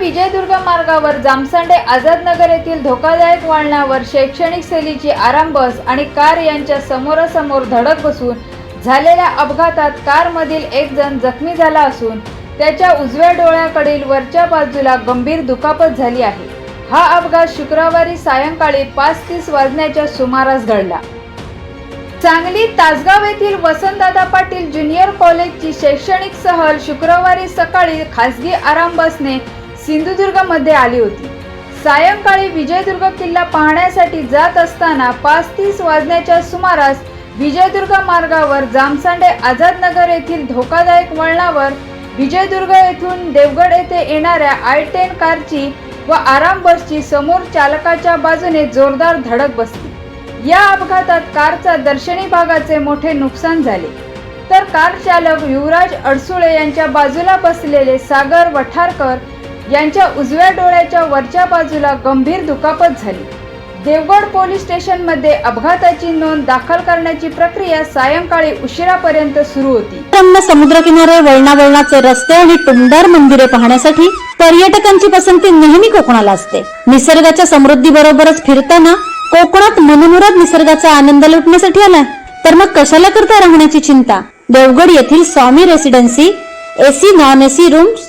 विजयदुर्ग मार्गावर जामसंडे आझादनगर येथील धोकादायक वळणावर शैक्षणिक सहलीची आराम बस आणि कार यांच्या समोरासमोर धडक बसून झालेल्या अपघातात कारमधील एक जण जखमी झाला असून त्याच्या उजव्या डोळ्याकडील वरच्या बाजूला गंभीर दुखापत झाली आहे. हा अपघात शुक्रवारी सायंकाळी पाच तीस वाजण्याच्या सुमारास घडला. सांगली तासगाव येथील वसंतदादा पाटील ज्युनियर कॉलेजची शैक्षणिक सहल शुक्रवारी सकाळी खासगी आराम बसने सिंधुदुर्गमध्ये आली होती. सायंकाळी विजयदुर्ग किल्ला पाहण्यासाठी जात असताना पाच तीस वाजण्याच्या सुमारास विजयदुर्ग मार्गावर जामसांडे आझादनगर येथील धोकादायक वळणावर विजयदुर्ग येथून देवगड येथे येणाऱ्या आय टेन कारची व आराम बसची समोर चालकाच्या बाजूने जोरदार धडक बसली. या अपघातात कारचा दर्शनी भागाचे मोठे नुकसान झाले. तर कार चालक युवराज अडसुळे यांच्या बाजूला बसलेले सागर वठारकर यांच्या उजव्या डोळ्याच्या वरच्या बाजूला गंभीर दुखापत झाली. देवगड पोलीस स्टेशनमध्ये अपघाताची नोंद दाखल करण्याची प्रक्रिया सायंकाळी उशिरापर्यंत सुरू होती. रम्य समुद्रकिनारे वळणावळणाचे रस्ते आणि टुमदार मंदिरे पाहण्यासाठी पर्यटकांची पसंती नेहमी कोकणाला असते. निसर्गाच्या समृद्धी बरोबरच फिरताना कोकणात मनमुराद निसर्गाचा आनंद लुटण्यासाठी आलाय. तर मग कशाला करता राहण्याची चिंता? देवगड येथील Swami residency AC non AC rooms